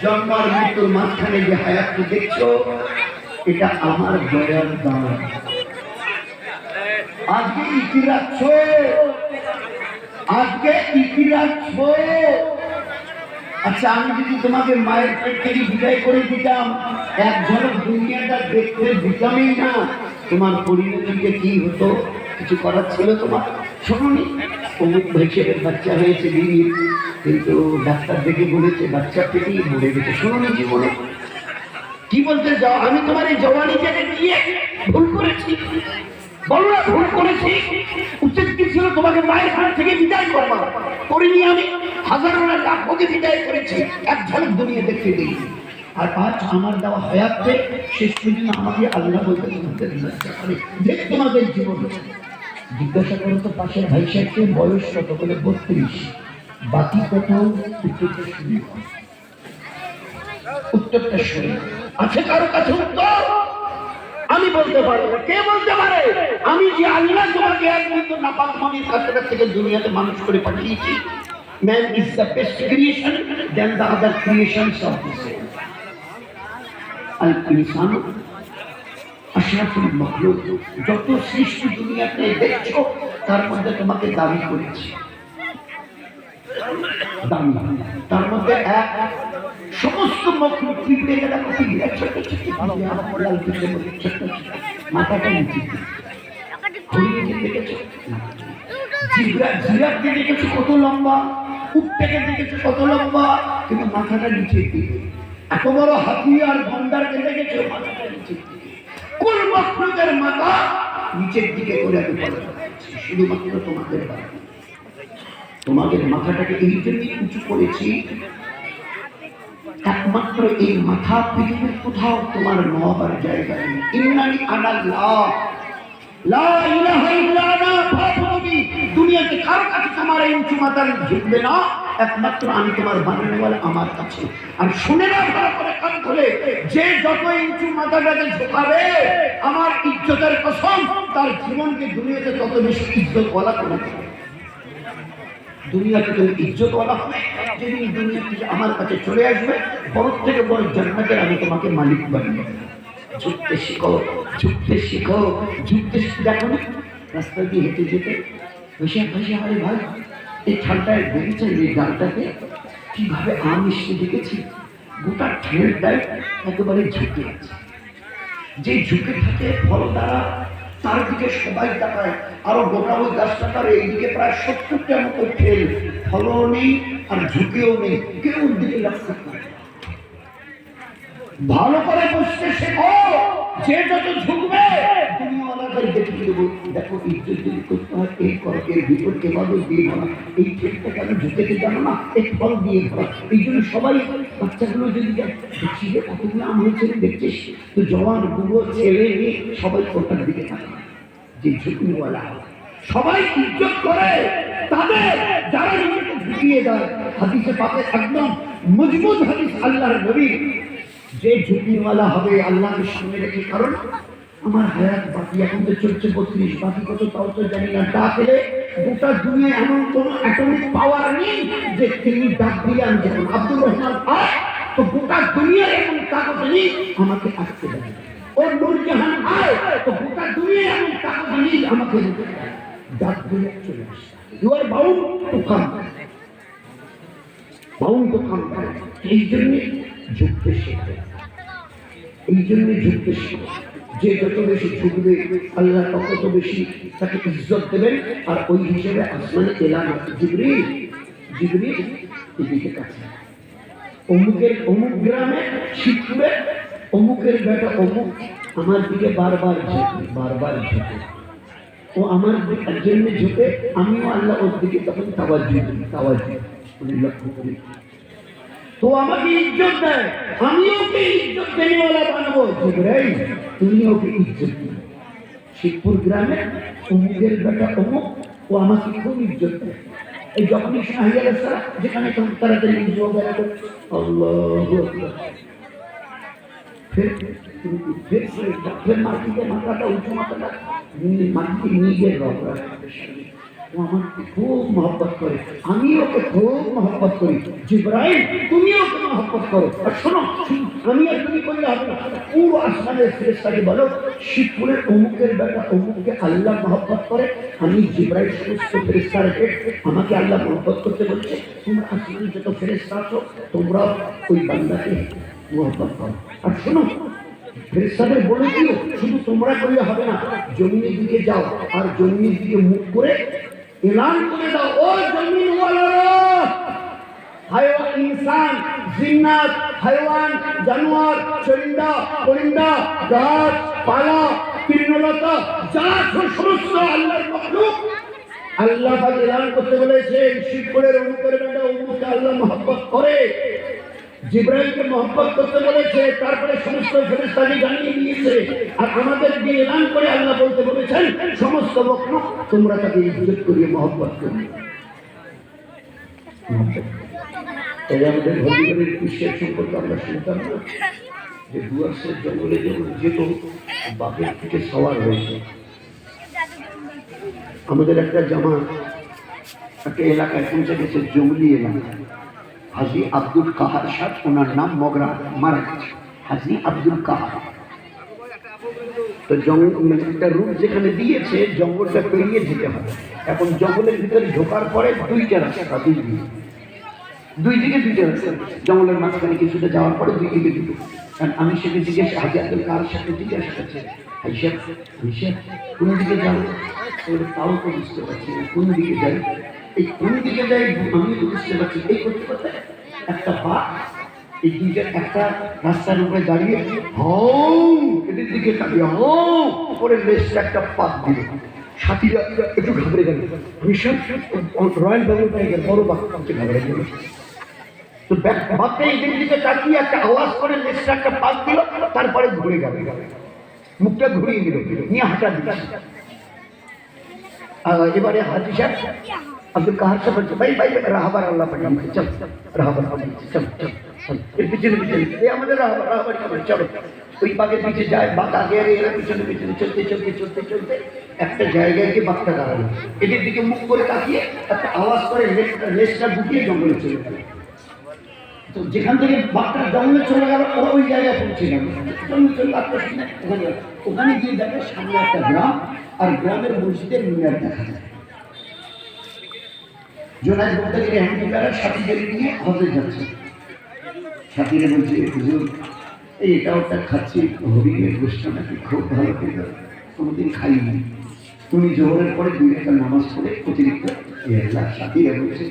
জন্ম আর মৃত্যুর মাঝখানে যে হায়াতটি দেখছ, এটা আমার দয়ার দান আজকে ইতি রাখছ আজকে ইতি রাখছ আচ্ছা আমি যদি তোমাকে মায়ের পেট থেকে বিদায় করে দিতাম এক ঝলক দুনিয়াটা দেখতে দিতামই না। তোমার পরিণতিতে কি হতো? কিছু করার ছিল তোমার? শোনি অমুক ভেসের বাচ্চা হয়েছে দিদির কিন্তু ডাক্তার দেখে বলেছে বাচ্চা থেকেই মরে গেছে। শোনি জীবনে কি বলতে যাও? আমি তোমার এই জওয়ানিটাকে দিয়ে ভুল করেছি। বলো না, ভুল করেছি। উচিত কি ছিল? তোমাকে মায়ের হাত থেকে বিদায় করবা। করিনি আমি। হাজারো না লাখকে বিদায় করেছি। এক ঝলক দুনিয়া দেখতে দিই আর আজ আমার দেওয়া হায়াতে শেষ পর্যন্ত আমাকে আল্লাহ বলতে তোমাদের তোমাদের জীবন। জিজ্ঞাসা করো তো পাশের ভাই সাহেবকে, বয়স কত? বলে বত্রিশ। বাকি কত উত্তরটা শুনি উত্তরটা শুনি আছে কারও কাছে উত্তর? আমি বলতে পারব কে বলতে পারে? আমি যে আল্লাহ তোমাকে একমাত্র নাপাক মনির কাছে থেকে দুনিয়াতে মানুষ করে পাঠিয়েছি। Man is the best creation then the other creations of this আল ইনসান যত সৃষ্টি দুনিয়াতে দেখছ, তার মধ্যে তোমাকে দাবি করেছি। তার মধ্যে এক, সমস্ত মাথাটা দেখেছ? কত লম্বা? উটটাকে দেখেছ কত লম্বা? কিন্তু মাথাটা নিচে এত বড় হাতি আর গন্ডারকে দেখেছ মাথাটা নিচে মখলুকের মাথা নিচের দিকে করে আমি শুধুমাত্র তোমাদের তোমাদের মাথাটাকে এই জন্যই উঁচু করেছি, একমাত্র এই মাথা পৃথিবীর কোথাও তোমার নবার জায়গা নেই। ইন্নানি আনাল্লাহ। লা ইলাহা ইল্লা আনা দুনিয়াতে কারও কাছে তোমার এই উঁচু মাথার ঝুঁকবে না। একমাত্র আমি তোমার বানানোয়াল আমার কাছে। আর শুনে না করে যে যত উঁচু মাথাটাকে ঝুঁকাবে, আমার ইজ্জতের কসম তার জীবনকে দুনিয়াতে তত বেশি ইজ্জত বলা করে দেবে। দুনিয়াতে তুমি ইজ্জত বলা হবে? যেদিন আমার কাছে চলে আসবে বড় থেকে বড় আমি তোমাকে মালিক বানিয়ে শিখো, ঝুঁকতে শিখো, ঝুঁকতে দেখো না, রাস্তা দিয়ে হেঁটে যেতে। ভাই। এই ঠান্ডায় বেরিয়েছে এই ডালটাকে কীভাবে আম মিশতে দেখেছি? গোটা ঠেল দেয় একেবারে ঝুঁকে আছে। যে ঝুঁকে থাকে ফল দ্বারা, তার দিকে সবাই তাকায়। আরও গোটা ওই গাছটাকার এইদিকে প্রায় সত্তরটার মতো ফেল ফলও নেই আর ঝুঁকেও নেই। কেউ দিকে লক্ষ্য করে ভালো করে বুঝতে শেখো। এই জন্য সবাই বাচ্চাগুলো যদি দেখছি যে কতগুলো আম হয়েছে রে দেখছিস জওয়ান বুড়ো, ছেলে সবাই ওটার দিকে থাকে যে ঝুঁকিওয়ালা। সবাই ইজ্জত করে। তাদের, যারা নিজেকে ঝুঁকিয়ে দেয়। হাদিসে পাবে একদম মজবুত হাদিস আল্লাহর নবী যে ঝুঁকিওয়ালা হবে আল্লাহকে সামনে রেখে, কারণ আমার হায়াত বাকি, এখন তো চলছে বত্রিশ, বাকি কত তাও তো জানি না। ডাক এলে গোটা দুনিয়ায় এমন কোন অ্যাটমিক পাওয়ার নেই যে তিনি ডাক দিলে আমি যেমন আব্দুর রহমান আয় তো গোটা দুনিয়ায় এমন তাকত নেই আমাকে আটকে দেবে ও নূরজাহান আয় তো গোটা দুনিয়ায় এমন তাকত নেই আমাকে ডাক দিলে চলে আসে। You are bound to come bound to come এই জন্যে ঝুঁকতে শেখে এই জন্য ঝুঁকতে শিখো যে যত বেশি ঝুঁকবে, আল্লাহ তত বেশি তাকে ইজ্জত দেবেন। আর ওই হিসেবে আসমানে এলাম জিবরি জিবরি এদিকে কাছে। অমুকের অমুক গ্রামে শিখবে, অমুকের বেটা অমুক আমার দিকে বারবার ঝুঁকে বারবার ঝুঁকে। ও আমার জন্য ঝুঁকে, আমিও আল্লাহ ওর দিকে তখন তাওয়াজ তাওয়াজ উনি লক্ষ্য করি। তো আমাকে ইজ্জত দেয়। আমি ওকে ইজ্জত দেনেওয়ালা বানাবো? তুমি ওকে ইজ্জত শিবপুর গ্রামে অমুকের বেটা অমুক, ও আমাকে খুব ইজ্জত দেয়। এই যখনই যেখানে তাড়াতাড়ি ইজ্জত বেড়াতো আল্লাহ ফের মাটিতে রব রাখতে ও আমাকে খুব মহব্বত করে। আমি ওকে খুব মহব্বত করি। জিব্রাইল তুমি ওকে মহব্বত করো। আর শোনো, আমি আর তুমি করলে হবে না। পুরো আসমানের ফেরেস্তাকে বলো, শিবপুরের অমুকের বেটা অমুককে আল্লাহ মহব্বত করে। আমি জিব্রাইল সমস্ত ফেরেস্তারকে আমাকে আল্লাহ মহব্বত করতে বলছে, তোমরা আসমানে যত ফেরেস্তা আছো তোমরা ওই বান্দাকে মহব্বত করো। আর শোনো ফেরেস্তাদের বলে দিও, শুধু তোমরা করলে হবে না, জমিনের দিকে যাও। আর জমিনের দিকে মুখ করে এলান করে দাও, ও জমিন ইনসান, জিন্নাত, হাইওয়ান, জানোয়ার, চরিন্দা, পরিন্দা গাছ পালা তৃণলতা যা সমস্ত আল্লাহর মখলুক। আল্লাহ পাক এলান করতে বলেছেন শিবপুরের অনুকরে বেটা অমুকে আল্লাহ মহব্বত করে। জিব্রাইলকে মহব্বত করতে বলেছে, তারপরে সমস্ত ফেরেস্তাকে জানিয়ে দিয়েছে। আর আমাদের দিয়ে এলান করে আল্লাহ বলতে বলেছেন, সমস্ত মখলুক তোমরা তাকে ইজ্জত করিয়ে মহব্বত করবে তাই আমাদের হবিগরের কৃষির সম্পর্কে আমরা শুনতাম যে ডুয়ার্সের জঙ্গলে যেত, বাপের থেকে সওয়ার হয়েছে। আমাদের একটা জামা একটা এলাকায় পৌঁছে গেছে জঙ্গলি এলাকা। হাজি আব্দুল কাহার সাথ ওনার নাম মগরা মারা গেছে হাজি আব্দুল কাহার। তো জঙ্গল একটা রুট যেখানে দিয়েছে, জঙ্গলটা পেরিয়ে যেতে হবে। এখন জঙ্গলের ভিতরে ঢোকার পরে দুইটা রাস্তা, দুই দিকে। দুই দিকে দুইটা রাস্তা। জঙ্গলের মাঝখানে কিছুটা যাওয়ার পরে দুই দিকে দুটো। কারণ আমি সেটা জিজ্ঞেস হাজি আব্দুল কাহার সাথে জিজ্ঞাসা করছি হিসাব হিসাব কোন দিকে যাব তাও তো বুঝতে পারছি কোন দিকে যাই? এই দিকে যাই, আমি বুঝতে পারছি, এই করতে করতে একটা পা এই দুইটা একটা রাস্তার উপরে দাঁড়িয়ে হও, এদের দিকে উপরে লেসটা একটা পাত দিল। সাথীরা একটু ঘাবড়ে গেল। রয়্যাল বেঙ্গল টাইগার বড় বাঘ ঘাবড়ে গেল। তো একটা আওয়াজ করে একটা দিল, তারপরে ঘুরে গেল। মুখটা ঘুরিয়ে নিল, নিয়ে হাঁটা দিল। এবারে হাজি সাহেব আব্দুল কাহার সাহেব বলছে, ভাই ভাই রাহাবার আল্লাহ পাঠিয়ে চল, রাহাবার চল চল চল। এর পিছনে এই আমাদের রাহাবার রাহাবার ওই বাঘের পিছিয়ে যায় বাঘ আগে আগে এরা পিছনে পিছনে চলতে চলতে চলতে চলতে একটা জায়গায় গিয়ে বাঘটা দাঁড়াল। এদের দিকে মুখ করে তাকিয়ে একটা আওয়াজ করে লেজটা ঢুকিয়ে জঙ্গলে চলে গেল। তো যেখান থেকে বাঘটা জঙ্গলে চলে গেল, ওরা ওই জায়গায় পৌঁছে গেল। ওখানে। ওখানে গিয়ে দেখে সামনে একটা গ্রাম, আর গ্রামের মসজিদের মিনার দেখা যায়। জোনাজ বলতে হ্যান্ডিকারের সাথীদের নিয়ে হজে যাচ্ছে। সাথীরা বলছে হুজুর, এই এটা ওটা খাচ্ছি, হরিণের গোষ্ঠ নাকি খুব ভালো খেতে কোনোদিন খাইনি। তুমি জোহরের পরে দুই একটা নামাজ পড়ে অতিরিক্ত সাথীরা বলছে